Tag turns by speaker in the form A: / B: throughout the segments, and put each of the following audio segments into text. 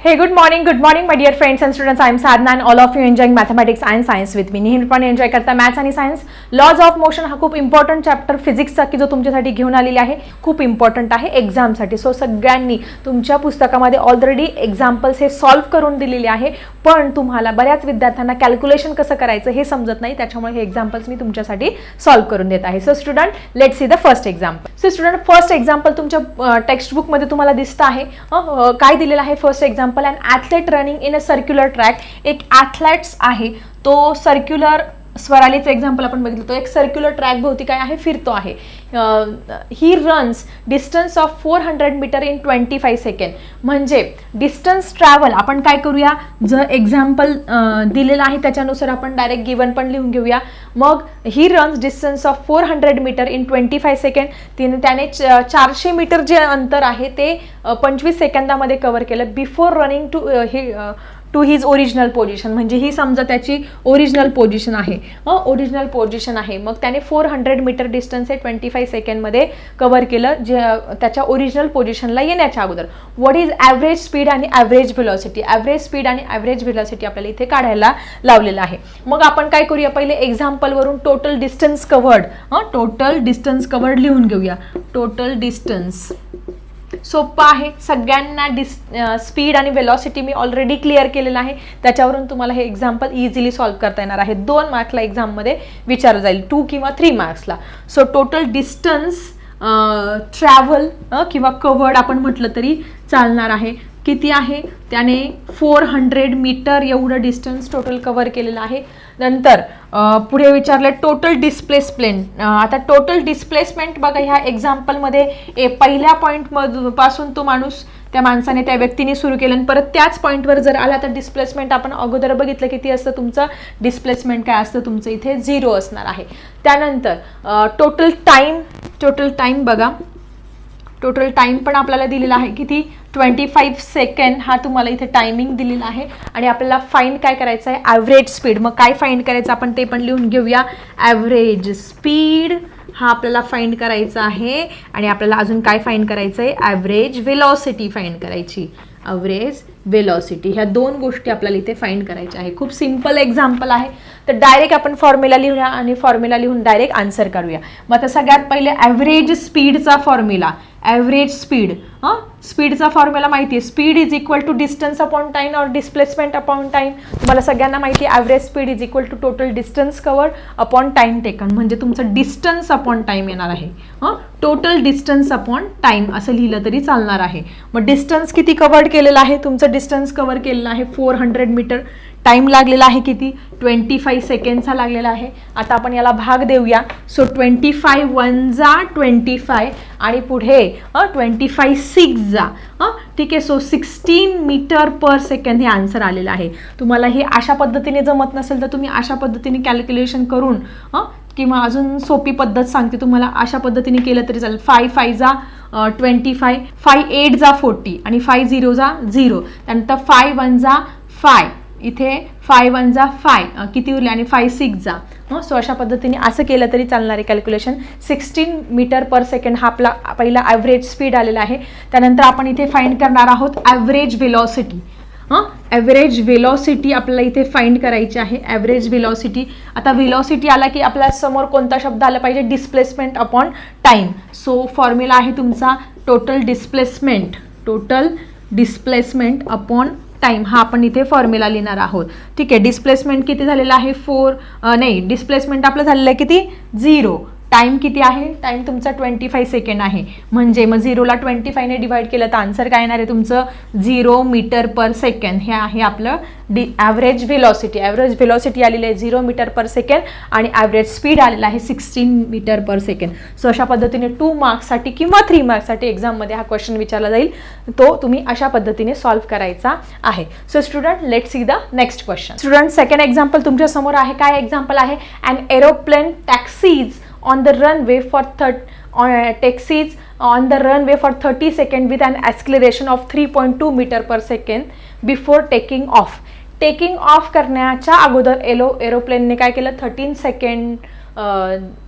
A: Hey, good morning, good morning, my dear friends and students. I am Sadhna and all of you enjoying mathematics and science with me. नेहमीपणे enjoy करता maths आणि science laws of motion हा खूप important chapter फिजिक्सचा की जो तुमच्यासाठी घेऊन आलेली आहे खूप इम्पॉर्टंट आहे एक्झामसाठी सो सगळ्यांनी तुमच्या पुस्तकामध्ये ऑलरेडी एक्झाम्पल्स हे सॉल्व्ह करून दिलेले आहे. पण तुम्हाला बऱ्याच विद्यार्थ्यांना कॅल्क्युलेशन कसं करायचं हे समजत नाही. त्याच्यामुळे हे एक्झाम्पल्स मी तुमच्यासाठी सॉल्व्ह करून देत आहे. So student let see the first example so student first example तुमच्या टेक्स्ट बुकमध्ये तुम्हाला दिसतं आहे. काय दिलेलं आहे first example and athlete running in a circular track एक ॲथलेट्स आहे तो सर्क्युलर स्वरालीचं एक्झाम्पल आपण बघितलं तो एक सर्क्युलर ट्रॅक भोवती काय आहे फिरतो आहे. He runs distance of four hundred metre in twenty five second म्हणजे डिस्टन्स ट्रॅव्हल आपण काय करूया? जर एक्झाम्पल दिलेलं आहे त्याच्यानुसार आपण डायरेक्ट गिवन पण लिहून घेऊया. मग he runs distance of four hundred metre in twenty five second तिने त्याने चारशे मीटर जे अंतर आहे ते पंचवीस सेकंदामध्ये कव्हर केलं. Before running to he to his original position म्हणजे ही समजा त्याची ओरिजिनल पोझिशन आहे. ओरिजिनल पोझिशन आहे. मग त्याने फोर हंड्रेड मीटर डिस्टन्स हे ट्वेंटी फाय सेकंडमध्ये कव्हर केलं जे त्याच्या ओरिजिनल पोझिशनला येण्याच्या अगोदर. वॉट इज ॲव्हरेज स्पीड आणि ॲव्हरेज व्हिलॉसिटी ॲव्हरेज स्पीड आणि ॲव्हरेज व्हिलॉसिटी आपल्याला इथे काढायला लावलेलं आहे. मग आपण काय करूया? पहिले एक्झाम्पलवरून टोटल डिस्टन्स कवर्ड हां टोटल डिस्टन्स कव्हर्ड लिहून घेऊया. टोटल डिस्टन्स सोपं आहे. सगळ्यांना डिस स्पीड आणि वेलॉसिटी मी ऑलरेडी क्लिअर केलेलं आहे. त्याच्यावरून तुम्हाला हे एक्झाम्पल इझिली सॉल्व करता येणार आहे. दोन मार्क्सला एक्झाममध्ये विचारलं जाईल. टू किंवा थ्री मार्क्सला सो टोटल डिस्टन्स ट्रॅव्हल किंवा कवर्ड आपण म्हटलं तरी चालणार आहे. किती आहे? त्याने फोर हंड्रेड मीटर एवढं डिस्टन्स टोटल कवर केलेलं आहे. नंतर पुढे विचारलं टोटल डिस्प्लेसमेंट आता टोटल डिस्प्लेसमेंट बघा ह्या एक्झाम्पलमध्ये ए पहिल्या पॉईंटमधून पासून तो माणूस त्या माणसाने त्या व्यक्तीने सुरू केलं. आणि परत त्याच पॉईंटवर जर आला तर डिस्प्लेसमेंट आपण अगोदर बघितलं किती असतं तुमचं? डिस्प्लेसमेंट काय असतं तुमचं? इथे झिरो असणार आहे. त्यानंतर टोटल टाईम टोटल टाईम बघा. टोटल टाइम पण आपल्याला दिलेला आहे. किती? ट्वेंटी फाईव्ह सेकंड हा तुम्हाला इथे टायमिंग दिलेला आहे. आणि आपल्याला फाईंड काय करायचं आहे? ॲव्हरेज स्पीड मग काय फाईंड करायचं आपण ते पण लिहून घेऊया. ॲव्हरेज स्पीड हा आपल्याला फाईंड करायचा आहे. आणि आपल्याला अजून काय फाईंड करायचं आहे ॲव्हरेज व्हेलॉसिटी फाईंड करायची. ॲव्हरेज वेलॉसिटी ह्या दोन गोष्टी आपल्याला इथे फाईंड करायच्या आहे खूप सिंपल एक्झाम्पल आहे. तर डायरेक्ट आपण फॉर्म्युला लिहूया आणि फॉर्म्युला लिहून डायरेक्ट आन्सर करूया मग आता सगळ्यात पहिले ॲव्हरेज स्पीडचा फॉर्म्युला ॲव्हरेज स्पीड हां? स्पीडचा फॉर्म्युला माहिती आहे. Speed is equal to distance upon time और डिस्प्लेसमेंट अपॉन टाईम तुम्हाला सगळ्यांना माहिती आहे average speed is equal to total distance cover upon time taken म्हणजे तुमचं डिस्टन्स अपॉन टाईम येणार आहे. हां? टोटल डिस्टन्स अपॉन टाईम असं लिहिलं तरी चालणार आहे. मग डिस्टन्स किती कवर्ड केलेलं आहे तुमचं डिस्टन्स कव्हर केलेलं आहे फोर हंड्रेड मीटर टाईम लागलेला आहे किती? ट्वेंटी फाईव्ह सेकंडचा लागलेला आहे. आता आपण याला भाग देऊया. सो ट्वेंटी फाय वन जा ट्वेंटी फाय आणि पुढे ट्वेंटी फाय सिक्स जा. ठीक आहे? So sixteen metre per second हे आन्सर आलेलं आहे. तुम्हाला हे अशा पद्धतीने जमत नसेल तर तुम्ही अशा पद्धतीने कॅल्क्युलेशन करून किंवा अजून सोपी पद्धत सांगते तुम्हाला. अशा पद्धतीने केलं तरी चालेल. फाय फाय जा. ट्वेंटी फाय फाय एट जा फोर्टी आणि फाय झिरो जा झिरो त्यानंतर फाय वन जा फाय इथे फाय वन जा फाय किती उरले आणि फाय सिक्स जा. हं सो अशा पद्धतीने असं केलं तरी चालणार आहे calculation sixteen metre per second हा आपला पहिला ॲव्हरेज स्पीड आलेला आहे. त्यानंतर आपण इथे फाईंड करणार आहोत ॲव्हरेज व्हेलॉसिटी हां? ॲव्हरेज व्हेलॉसिटी आपल्याला इथे फाईंड करायची आहे. ॲव्हरेज व्हेलॉसिटी आता व्हेलॉसिटी आला की आपल्यासमोर कोणता शब्द आला पाहिजे? Displacement upon time so formula आहे तुमचा total displacement total displacement upon time हा आपण इथे फॉर्म्युला लिहिणार आहोत. ठीक आहे. डिस्प्लेसमेंट किती झालेलं आहे? फोर नाही डिस्प्लेसमेंट आपलं झालेलं आहे किती? झिरो टाईम किती आहे? टाईम तुमचा ट्वेंटी फाय सेकंड आहे. म्हणजे मग झिरोला ट्वेंटी फायने डिवाइड केलं तर आन्सर काय येणार आहे तुमचं? Zero metre per second. हे आहे आपलं the average velocity average velocity आलेली आहे झिरो मीटर पर सेकंड आणि ॲव्हरेज स्पीड आलेला आहे sixteen metre per second. So अशा पद्धतीने टू मार्क्ससाठी किंवा थ्री मार्क्ससाठी एक्झाममध्ये हा क्वेश्चन विचारला जाईल. तो तुम्ही अशा पद्धतीने सॉल्व्ह करायचा आहे. So student let see the next question student second example तुमच्यासमोर आहे. काय एक्झाम्पल आहे? And aeroplane taxis on the runway for thir- uh, taxis on the runway for 30 seconds with an acceleration of 3.2 meter per second before taking off taking off करण्याच्या अगोदर yellow एरोप्लेनने काय केलं thirteen second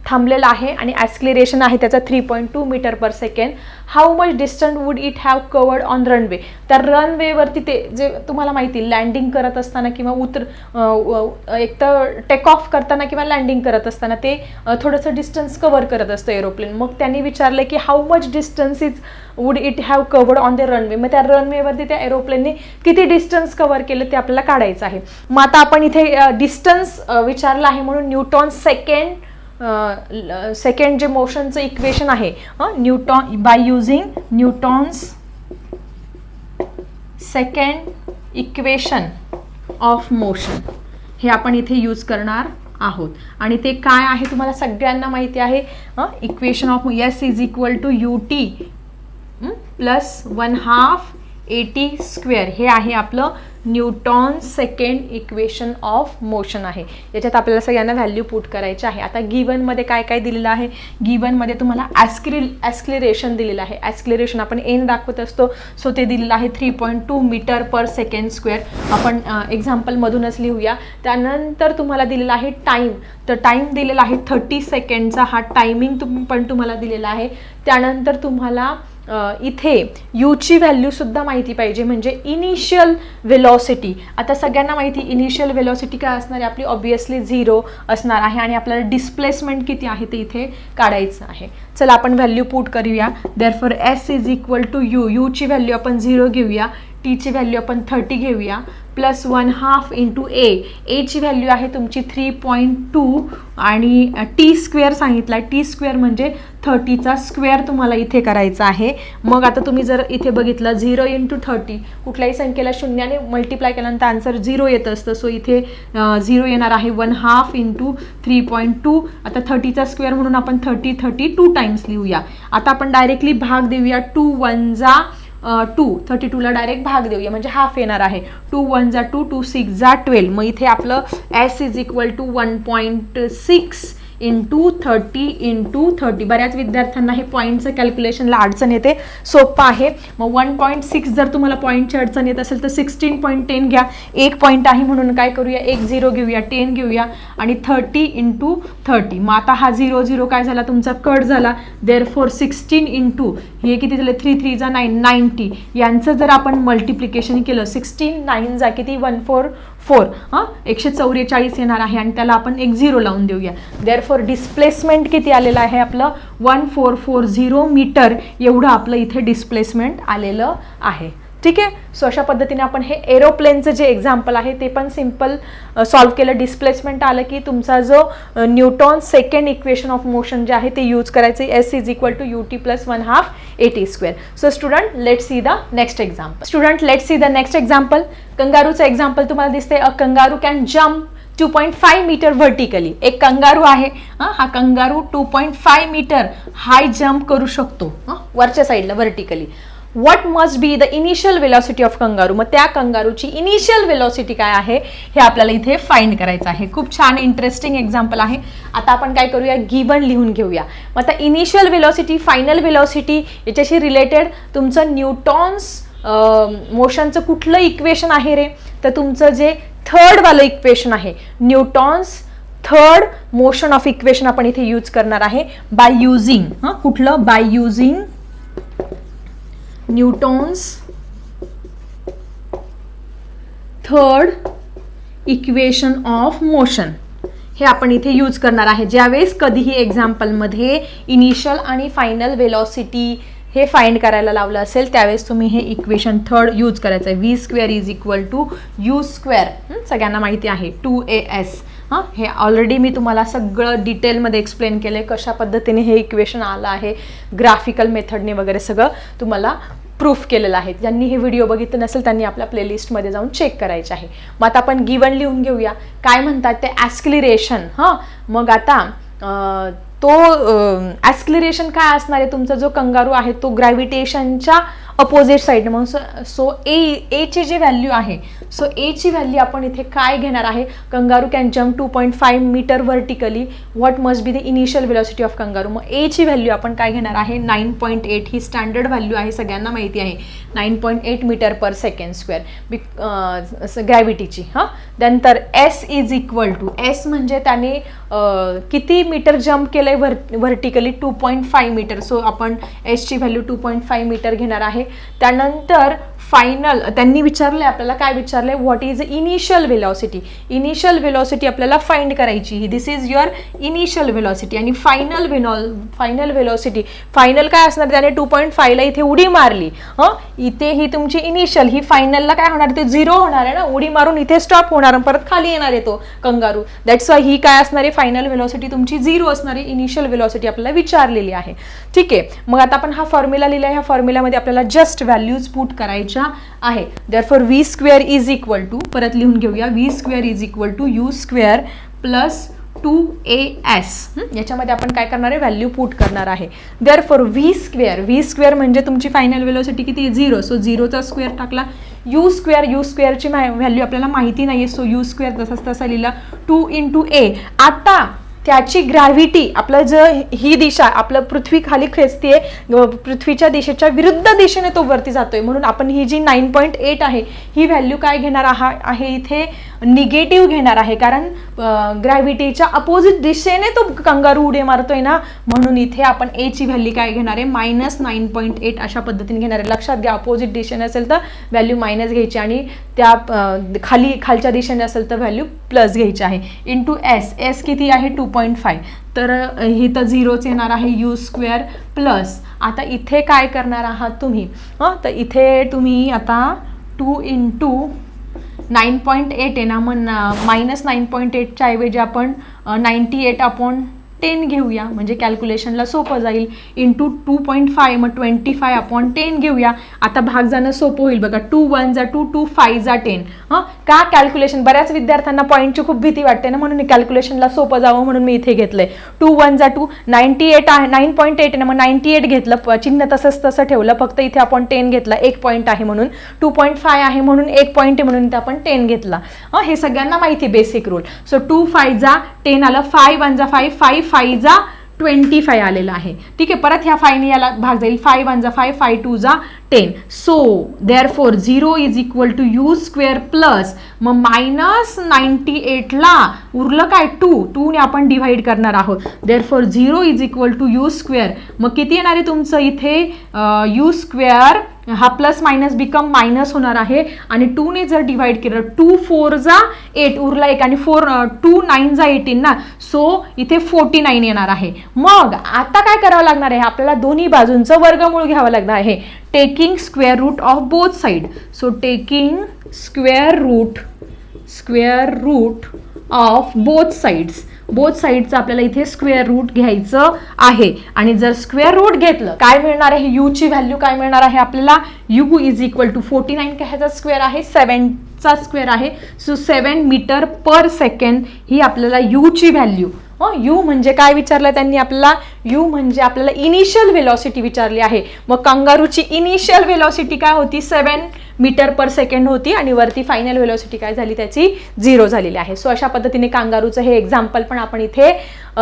A: थांबलेला आहे आणि acceleration आहे त्याचा three point two metre per second how much distance would it have covered on runway तर रनवेवरती ते जे तुम्हाला माहिती लँडिंग करत असताना किंवा उतर एक तर टेक ऑफ करताना किंवा लँडिंग करत असताना ते थोडंसं डिस्टन्स कवर करत असतं एरोप्लेन मग त्यांनी विचारलं की how much distance is would it have covered on the runway मग त्या रनवेवरती त्या एरोप्लेनने किती डिस्टन्स कवर केलं ते आपल्याला काढायचं आहे. मग आता आपण इथे डिस्टन्स विचारलं आहे म्हणून न्यूटॉन सेकंड सेकंड जे मोशनचं इक्वेशन आहे Newton by using Newton's second equation of motion हे आपण इथे यूज करणार आहोत. आणि ते काय आहे तुम्हाला सगळ्यांना माहिती आहे? Equation of S is equal to U T plus one half A T square हे आहे आपलं Newton second equation of motion आहे. याच्यात आपल्याला सगळ्यांना व्हॅल्यू पुट करायचे आहे. आता गिवनमध्ये काय काय दिलेलं आहे? गिवनमध्ये तुम्हाला ॲस्क्रि ॲस्क्लिरेशन दिलेलं आहे. ॲस्क्लिरेशन आपण एन दाखवत असतो. सो ते दिलेलं आहे three point two metre per second square आपण एक्झाम्पलमधूनच लिहूया. त्यानंतर तुम्हाला दिलेला आहे टाईम तर टाईम दिलेला आहे थर्टी सेकंडचा हा टायमिंग तुम पण तुम्हाला दिलेला आहे. त्यानंतर तुम्हाला इथे यूची व्हॅल्यूसुद्धा माहिती पाहिजे. म्हणजे इनिशियल वेलॉसिटी आता सगळ्यांना माहिती इनिशियल वेलॉसिटी काय असणार आहे? आपली ऑब्वियसली झिरो असणार आहे आणि आपल्याला डिस्प्लेसमेंट किती आहे ते इथे काढायचं आहे. चला आपण व्हॅल्यू पुट करूया. Therefore S is equal to U यूची value आपण झिरो घेऊया. टीची व्हॅल्यू आपण थर्टी घेऊया. Plus one half into A एची व्हॅल्यू आहे तुमची थ्री पॉईंट टू आणि टी स्क्वेअर सांगितला टी स्क्वेअर म्हणजे थर्टीचा स्क्वेअर तुम्हाला इथे करायचा आहे. मग आता तुम्ही जर इथे बघितलं झिरो इंटू थर्टी कुठल्याही संख्येला शून्याने मल्टिप्लाय केल्यानंतर आन्सर झिरो येत असतं. सो इथे झिरो येणार आहे one half into three point two आता थर्टीचा स्क्वेअर म्हणून आपण थर्टी थर्टी टू टाईम्स लिहूया. आता आपण डायरेक्टली भाग देऊया. टू वन जा टू थर्टी टूला डायरेक्ट भाग देऊया. म्हणजे हाफ येणार आहे. टू वन जा टू टू सिक्स जा ट्वेल्व मग इथे आपलं S is equal to one point six into thirty into thirty बऱ्याच विद्यार्थ्यांना हे पॉईंटचं कॅल्क्युलेशनला अडचण येते. सोपं आहे. मग वन पॉईंट सिक्स जर तुम्हाला पॉईंटची अडचण येत असेल तर सिक्स्टीन पॉईंट टेन घ्या. एक पॉईंट आहे म्हणून काय करूया? एक झिरो घेऊया टेन घेऊया. आणि थर्टी इंटू थर्टी मग आता हा झिरो झिरो काय झाला? तुमचा कट झाला. देअर फोर सिक्स्टीन इंटू हे किती झाले? थ्री थ्री जा नाईन नाईन्टी यांचं जर आपण मल्टिप्लिकेशन केलं सिक्स्टीन नाईन जा किती? वन फोर फोर हां एकशे चौवेचाळीस येणार आहे आणि त्याला आपण एक झिरो लावून देऊया. देअर फॉर डिस्प्लेसमेंट किती आलेलं आहे आपलं? One four four zero metre एवढं आपलं इथे डिस्प्लेसमेंट आलेलं आहे. ठीक आहे? सो अशा पद्धतीने आपण हे एरोप्लेनचं जे एक्झाम्पल आहे ते पण सिंपल सॉल्व्ह केलं. डिस्प्लेसमेंट आलं की तुमचा जो Newton second equation of motion जे आहे ते यूज करायचं. S is equal to U T plus one half A T square so student let see the next example student let see the next example कंगारूचं example तुम्हाला दिसते a kangaroo can jump two point five metre vertically एक kangaroo आहे. हा kangaroo two point five metre high jump करू शकतो. वरच्या साईडला vertically what must be the initial velocity of kangaroo मग त्या कंगारूची इनिशियल वेलॉसिटी काय आहे हे आपल्याला इथे फाइंड करायचं आहे. खूप छान इंटरेस्टिंग एक्झाम्पल आहे. आता आपण काय करूया? गिवन लिहून घेऊया. मग आता इनिशियल वेलॉसिटी फायनल वेलॉसिटी याच्याशी रिलेटेड तुमचं न्यूटॉन्स मोशनचं कुठलं इक्वेशन आहे रे? तर तुमचं जे थर्डवालं इक्वेशन आहे Newton's third motion of equation आपण इथे यूज करणार आहे बाय युझिंग हां? कुठलं? By using Newton's. Third equation of motion हे आपण इथे यूज करणार आहे. ज्यावेळेस कधीही एक्झाम्पलमध्ये इनिशियल आणि फायनल वेलॉसिटी हे फाइंड करायला लावलं असेल त्यावेळेस तुम्ही हे इक्वेशन थर्ड यूज करायचं आहे V square is equal to U square सगळ्यांना माहिती आहे. टू ए एस हां हे ऑलरेडी मी तुम्हाला सगळं डिटेलमध्ये एक्सप्लेन केलं आहे कशा पद्धतीने हे इक्वेशन आलं आहे. ग्राफिकल मेथडने वगैरे सगळं तुम्हाला प्रूफ केलेलं आहे. ज्यांनी हे व्हिडिओ बघितलं नसेल त्यांनी आपल्या प्लेलिस्टमध्ये जाऊन चेक करायचे आहे. मग आता आपण गिवन लिहून घेऊया. काय म्हणतात ते? ॲस्क्लिरेशन हां? मग आता तो ॲस्क्लिरेशन काय असणार आहे? तुमचा जो कंगारू आहे तो ग्रॅव्हिटेशनच्या अपोजिट साईड म्हणून सो ए एचे जे व्हॅल्यू आहे सो एची व्हॅल्यू आपण इथे काय घेणार आहे? Kangaroo can jump two point five metre vertically what must be the initial velocity of kangaroo? मग एची व्हॅल्यू आपण काय घेणार आहे? नाईन पॉईंट एट ही स्टँडर्ड व्हॅल्यू आहे सगळ्यांना माहिती आहे. Nine point eight metre per second square be ग्रॅव्हिटीची हां? त्यानंतर S is equal to S म्हणजे त्याने किती मीटर जम्प आहे व्हर vertically two point five metre so आपण एसची value two point five metre घेणार आहे. त्यानंतर फायनल त्यांनी विचारलंय आपल्याला काय विचारलंय? What is initial velocity initial velocity आपल्याला फाइंड करायची. ही this is your initial velocity आणि फायनल व्हेनॉल फायनल व्हेलॉसिटी फायनल काय असणार? त्याने टू पॉईंट फायला इथे उडी मारली. हं? इथे ही तुमची इनिशियल ही फायनलला काय होणार? ते झिरो होणार आहे ना? उडी मारून इथे स्टॉप होणार परत खाली येणार आहे तो कंगारू. दॅट्स वाय ही काय असणार आहे? फायनल व्हेलॉसिटी तुमची झिरो असणारी इनिशियल व्हेलॉसिटी आपल्याला विचारलेली आहे. ठीक आहे. मग आता आपण हा फॉर्म्युला लिहिला ह्या फॉर्म्युलामध्ये आपल्याला जस्ट व्हॅल्यूज पुट करायच्या आहे. Therefore V square is equal to परत लिहून घेऊया V square is equal to U square plus two A S याच्यामध्ये आपण काय करणार आहे? व्हॅल्यू पुट करणार आहे. Therefore V square V square म्हणजे तुमची फायनल वेलोसिटी किती? झिरो सो झिरोचा स्क्वेअर टाकला. यू स्क्वेअर यू स्क्वेअरची व्हॅल्यू आपल्याला माहिती नाही आहे सो यू स्क्वेअर तसाच तसा लिहिला. टू इंटू ए आता त्याची ग्रॅव्हिटी आपलं जर ही दिशा आपलं पृथ्वी खाली खेचतीये पृथ्वीच्या दिशेच्या विरुद्ध दिशेने तो वरती जातोय. म्हणून आपण ही जी नाईन पॉईंट एट आहे ही व्हॅल्यू काय घेणार आहा आहे इथे? निगेटिव्ह घेणार आहे. कारण ग्रॅव्हिटीच्या अपोजिट दिशेने तो कंगारू उडी मारतोय ना? म्हणून इथे आपण एची व्हॅल्यू काय घेणार आहे? मायनस नाईन पॉईंट एट अशा पद्धतीने घेणार आहे. लक्षात घ्या अपोजिट दिशेने असेल तर व्हॅल्यू मायनस घ्यायची आणि त्या खाली खालच्या दिशेने असेल तर व्हॅल्यू प्लस घ्यायची आहे. इंटू एस एस किती आहे? टू पॉईंट फाय तर हे ही तर झिरोच येणार आहे. यू स्क्वेअर प्लस आता इथे काय करणार आहात तुम्ही? हं तर इथे तुम्ही आता two into nine point eight आहे ना मग मायनस नाईन पॉईंट एटच्या ऐवजी आपण नाईन्टी एट अपॉन टेन घेऊया. म्हणजे कॅल्क्युलेशनला सोपं जाईल. इंटू टू पॉईंट फाय मग ट्वेंटी फाय अपॉन टेन घेऊया. आता भाग जाणं सोपं होईल बघा. टू वन जा टू टू फाय जा टेन हां? का कॅल्क्युलेशन बऱ्याच विद्यार्थ्यांना पॉईंटची खूप भीती वाटते ना म्हणून कॅल्क्युलेशनला सोपं जावं म्हणून मी इथे घेतलंय. टू वन जा टू नाईन्टी एट आहे नाईन पॉईंट एट आहे ना मग नाईन्टी एट घेतलं. चिन्ह तसंच तसं ठेवलं. फक्त इथे आपण टेन घेतला. एक पॉईंट आहे म्हणून. टू पॉईंट फाय आहे म्हणून एक पॉईंट आहे म्हणून इथे आपण टेन घेतला. हे? सगळ्यांना माहिती basic rule so two five जा टेन आलं. फाय वन जा फाय फाय फायजा ट्वेंटी फाय आलेला आहे. ठीक आहे परत ह्या फायने याला भाग जाईल. फाय वन जा फाय फाय टू जा ten. So therefore zero is equal to u square plus मग मायनस नाईन्टी एटला उरलं काय? टू टूने आपण डिव्हाइड करणार आहोत. Therefore zero is equal to u square मग किती येणार आहे तुमचं इथे? यू स्क्वेअर हा प्लस मायनस बिकम मायनस होणार आहे. आणि टूने जर डिवाइड केलं टू फोर जा एट उरला एक आणि फोर टू नाईन जा एटीन ना सो इथे फोर्टी नाईन येणार आहे. मग आता काय करावं लागणार आहे? आपल्याला दोन्ही बाजूंचं वर्गमूळ घ्यावं लागणार आहे. Taking square root of both side so taking square root square root of both sides both साईडचं आपल्याला इथे स्क्वेअर रूट घ्यायचं आहे. आणि जर स्क्वेअर रूट घेतलं काय मिळणार आहे? यूची व्हॅल्यू काय मिळणार आहे आपल्याला? U is equal to forty nine काय ह्याचा स्क्वेअर आहे. सेवनचा स्क्वेअर आहे. So seven metre per second ही आपल्याला यूची व्हॅल्यू यू म्हणजे काय विचारलं त्यांनी आपल्याला? यू म्हणजे आपल्याला इनिशियल व्हेलॉसिटी विचारली आहे. मग कंगारूची इनिशियल व्हेलॉसिटी काय होती? सेवन मीटर पर सेकंड होती आणि वरती फायनल व्हेलॉसिटी काय झाली? त्याची झिरो झालेली आहे. सो अशा पद्धतीने कांगारूचं हे एक्झाम्पल पण आपण इथे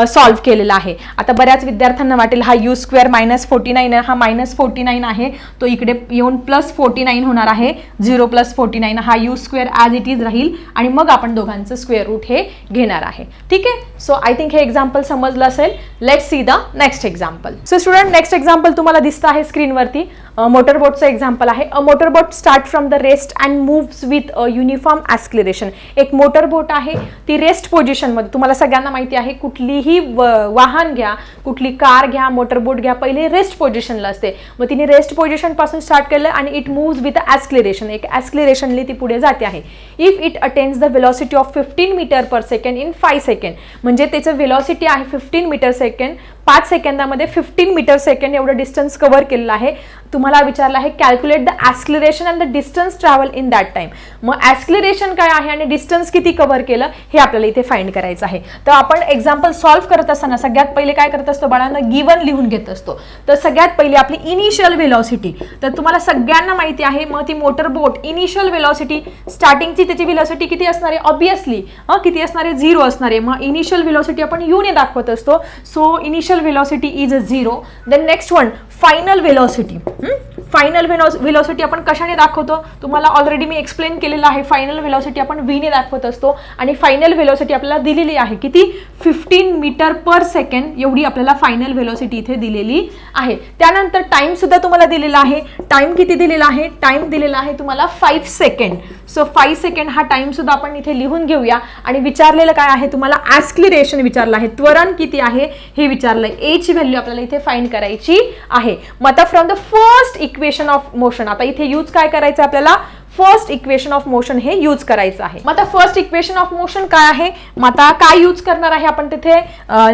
A: सॉल्व्ह केलेलं आहे. आता बऱ्याच विद्यार्थ्यांना वाटेल हा u square minus forty nine हा मायनस फोर्टी नाईन आहे. तो इकडे येऊन प्लस फोर्टी नाईन होणार आहे. झिरो प्लस फोर्टी नाईन हा u square as it is राहील. आणि मग आपण दोघांचं स्क्वेअर रूट हे घेणार आहे. ठीक आहे? सो आय थिंक हे एक्झाम्पल समजलं असेल let see the next example so student next example तुम्हाला दिसतं आहे स्क्रीनवरती मोटरबोटचं एक्झाम्पल आहे. A motorboat start from the rest and moves with a uniform acceleration एक मोटरबोट आहे ती रेस्ट पोझिशनमध्ये तुम्हाला सगळ्यांना माहिती आहे कुठलीही वाहन घ्या कुठली कार घ्या मोटरबोट घ्या पहिले रेस्ट पोझिशनला असते. मग तिने रेस्ट पोझिशनपासून स्टार्ट केलं आणि इट मूव्ज विथ ॲस्क्लेरेशन एक ॲस्क्लेरेशनली ती पुढे जाते आहे. If it attains the velocity of fifteen metre per second in five second म्हणजे त्याचं वेलॉसिटी आहे फिफ्टीन मीटर सेकंड पाच सेकंदामध्ये फिफ्टीन मीटर सेकंड एवढं डिस्टन्स कव्हर केलेलं आहे. तुम्हाला विचारलं आहे calculate the acceleration and the distance travel in that time मग ॲस्क्लेरेशन काय आहे आणि डिस्टन्स किती कव्हर केलं हे आपल्याला इथे फाईंड करायचं आहे. तर आपण एक्झाम्पल सॉल्व्ह करत असताना सगळ्यात पहिले काय करत असतो बाळांना? गिवन लिहून घेत असतो. तर सगळ्यात पहिली आपली इनिशियल व्हेलॉसिटी तर तुम्हाला सगळ्यांना माहिती आहे मग ती मोटर बोट इनिशियल व्हेलॉसिटी स्टार्टिंगची त्याची व्हेलॉसिटी किती असणार आहे? ऑब्विसली किती असणार आहे? झिरो असणार आहे. मग इनिशियल व्हेलॉसिटी आपण युने दाखवत असतो. So initial velocity is a zero then next one final velocity. Hmm? Final velocity आपण कशाने दाखवतो? तुम्हाला ऑलरेडी मी एक्सप्लेन केलेलं आहे. फायनल व्हेलॉसिटी आपण व्हीने दाखवत असतो. आणि फायनल व्हेलॉसिटी आपल्याला दिलेली आहे किती? फिफ्टीन मीटर पर सेकंड एवढी आपल्याला फायनल व्हेलॉसिटी इथे दिलेली आहे. त्यानंतर टाइम सुद्धा तुम्हाला दिलेला आहे. टाइम किती दिलेला आहे? टाइम दिलेला आहे तुम्हाला five second so five second हा टाईमसुद्धा आपण इथे लिहून घेऊया. आणि विचारलेलं काय आहे तुम्हाला? ॲस्क्लिरेशन विचारलं आहे. त्वरण किती आहे? हे विचारलं आहे एची व्हॅल्यू आपल्याला इथे फाईंड करायची आहे. मग आता from the first equation of motion आता इथे यूज काय करायचं आपल्याला? फर्स्ट इक्वेशन ऑफ मोशन हे यूज करायचं आहे. मग आता फर्स्ट इक्वेशन ऑफ मोशन काय आहे? मग आता काय यूज करणार आहे आपण तिथे?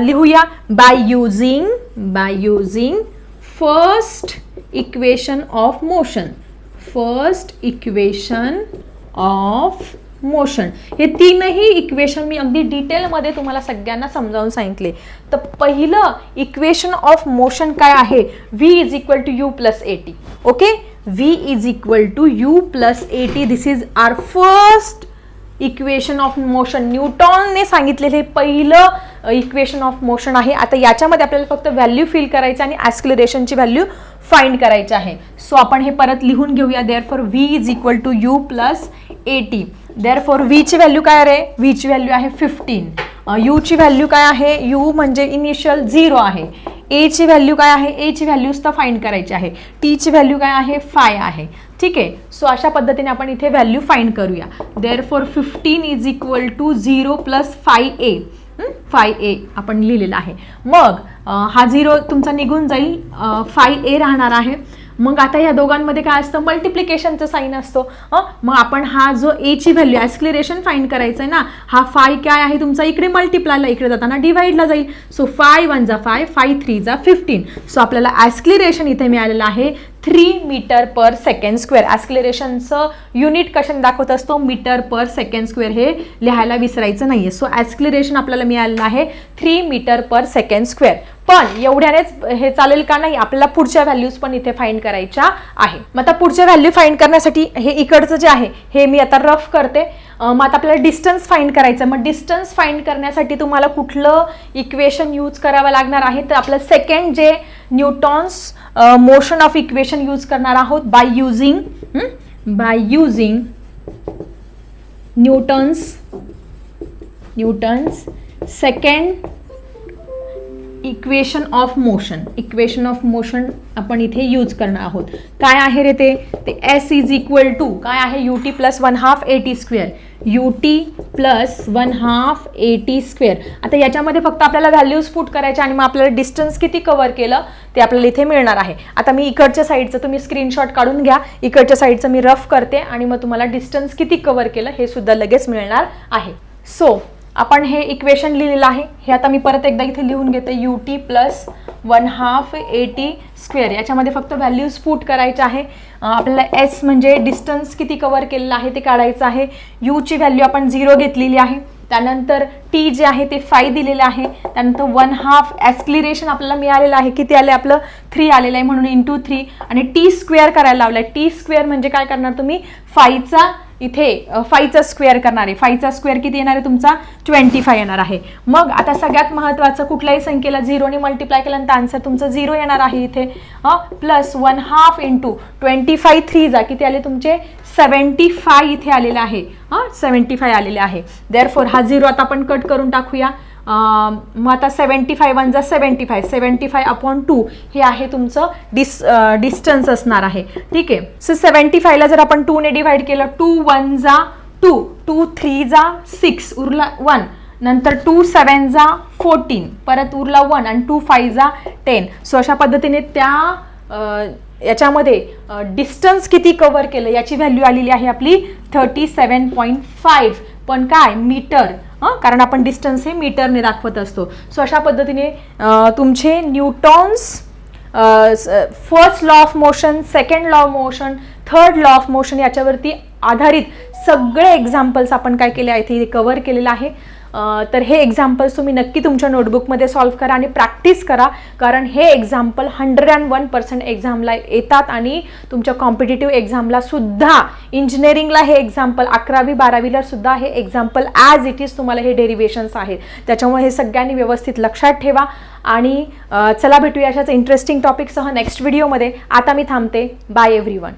A: लिहूया. By using by using first equation of motion first equation of motion. हे तीनही इक्वेशन मी अगदी डिटेलमध्ये तुम्हाला सगळ्यांना समजावून सांगितले. तर पहिलं इक्वेशन ऑफ मोशन काय आहे? V is equal to u plus a t okay v is equal to u plus a t this is our first equation of motion न्यूटॉनने सांगितलेले हे पहिलं इक्वेशन ऑफ मोशन आहे. आता याच्यामध्ये आपल्याला फक्त व्हॅल्यू फील करायचं आणि ॲस्क्लरेशनची व्हॅल्यू फाइंड करायचे आहे. सो आपण हे परत लिहून घेऊया. Therefore v is equal to u plus a t therefore व्हीची value काय रे व्हीची व्हॅल्यू आहे फिफ्टीन यूची व्हॅल्यू काय आहे? यू म्हणजे इनिशियल झिरो आहे. एची व्हॅल्यू काय आहे? एची म्हणजे व्हॅल्यूज तर फाईंड करायची आहे. टीची व्हॅल्यू काय आहे? फाय आहे. ठीक आहे? सो अशा पद्धतीने आपण इथे व्हॅल्यू फाईंड करूया. Therefore fifteen is equal to zero plus five a five a आपण लिहिलेलं आहे. मग हा झिरो तुमचा निघून जाईल. फाय ए राहणार आहे. मग आता या दोघांमध्ये काय असतं? मल्टिप्लिकेशनचं साईन असतो. मग आपण हा जो एची व्हॅल्यू ॲस्क्लिरेशन फाईंड करायचं आहे ना हा फाय काय आहे तुमचा? इकडे मल्टिप्लायला इकडे जाताना डिवाईडला जाईल. So five one five five थ्रीचा fifteen so आपल्याला ॲस्क्लिरेशन इथे मिळालेलं आहे. Three metre per second square ॲस्क्लेरेशनचं unit कशाने दाखवत असतो? मीटर पर सेकंड स्क्वेअर हे लिहायला विसरायचं नाही आहे सो ॲस्क्लेरेशन आपल्याला मिळालेलं आहे three metre per second square पण एवढ्यानेच हे चालेल का नाही? आपल्याला पुढच्या व्हॅल्यूज पण इथे फाईंड करायच्या आहे. मग आता पुढच्या व्हॅल्यू फाईंड करण्यासाठी हे इकडचं जे आहे हे मी आता रफ करते. मग आता आपल्याला डिस्टन्स फाईंड करायचं. मग डिस्टन्स फाईंड करण्यासाठी तुम्हाला कुठलं इक्वेशन यूज करावं लागणार आहे? तर आपलं सेकंड जे Newton's motion of equation use करणार आहोत by using by using Newton's Newton's second equation of motion. Equation of motion आपण इथे यूज करणार आहोत. काय आहे रे ते? ते एस इज इक्वल टू काय आहे? U t plus one half a t square u t plus one half a t square आता याच्यामध्ये फक्त आपल्याला व्हॅल्यूज फूट करायचे आणि मग आपल्याला डिस्टन्स किती कव्हर केलं ते आपल्याला इथे मिळणार आहे. आता मी इकडच्या साईडचं तुम्ही स्क्रीनशॉट काढून घ्या. इकडच्या साईडचं मी रफ करते आणि मग तुम्हाला डिस्टन्स किती कवर केलं हे सुद्धा लगेच मिळणार आहे. सो आपण हे इक्वेशन लिहिलेलं आहे. हे आता मी परत एकदा इथे लिहून घेते. U t plus one half a t square याच्यामध्ये फक्त व्हॅल्यूज फूट करायचे आहे. आपल्याला एस म्हणजे डिस्टन्स किती कवर केलेलं आहे ते काढायचं आहे. यूची व्हॅल्यू आपण झिरो घेतलेली आहे. त्यानंतर टी जे आहे ते फाय दिलेलं आहे. त्यानंतर वन हाफ ॲस्क्लिरेशन आपल्याला मिळालेलं आहे. किती आले आपलं थ्री आलेलं आहे म्हणून इंटू थ्री आणि टी स्क्वेअर करायला लावलं आहे टी स्क्वेअर म्हणजे काय करणार तुम्ही? फायचा इथे फायचा स्क्वेअर करणार आहे. फायचा स्क्वेअर किती येणार आहे तुमचा? ट्वेंटी फाय येणार आहे. मग आता सगळ्यात महत्त्वाचं कुठल्याही संख्येला झिरोने मल्टिप्लाय केल्यानंतर आन्सर तुमचं झिरो येणार आहे इथे. Plus one half into twenty five three जा. किती आले तुमचे? सेवन्टी फाय इथे आलेलं आहे. हां सेवन्टी फाय आलेले आहे. देअर फोर हा झिरो आता आपण कट करून टाकूया. मग आता सेवन्टी फाय वन जा seventy five seventy five upon two हे आहे तुमचं डिस डिस्टन्स असणार आहे. ठीक आहे? सो सेवन्टी फायला जर आपण टूने डिवाईड केलं टू वन जा टू टू थ्री जा सिक्स उरला वन नंतर टू सेवन जा फोर्टीन परत उरला वन आणि टू फाय जा टेन सो अशा पद्धतीने त्या याच्यामध्ये डिस्टन्स किती कवर केलं याची व्हॅल्यू आलेली आहे आपली थर्टी सेवन पॉईंट फाईव्ह पण काय? मीटर हां कारण आपण डिस्टन्स हे मीटरने दाखवत असतो. सो अशा पद्धतीने तुमचे Newton's first law of motion second law of motion third law of motion याच्यावरती आधारित सगळे एक्झाम्पल्स आपण काय केले आहे ते कव्हर केलेलं आहे. तर हे एक्झाम्पल्स तुम्ही नक्की तुमच्या नोटबुकमध्ये सॉल्व्ह करा आणि प्रॅक्टिस करा. कारण हे example hundred and one percent एक्झामला येतात आणि तुमच्या कॉम्पिटेटिव्ह एक्झामला सुद्धा इंजिनिअरिंगला हे एक्झाम्पल अकरावी बारावीला सुद्धा हे एक्झाम्पल ॲज इट इज तुम्हाला हे डेरिवेशन्स आहेत. त्याच्यामुळे हे सगळ्यांनी व्यवस्थित लक्षात ठेवा आणि चला भेटूया अशाच इंटरेस्टिंग टॉपिकसह नेक्स्ट व्हिडिओमध्ये आता मी थांबते. Bye every one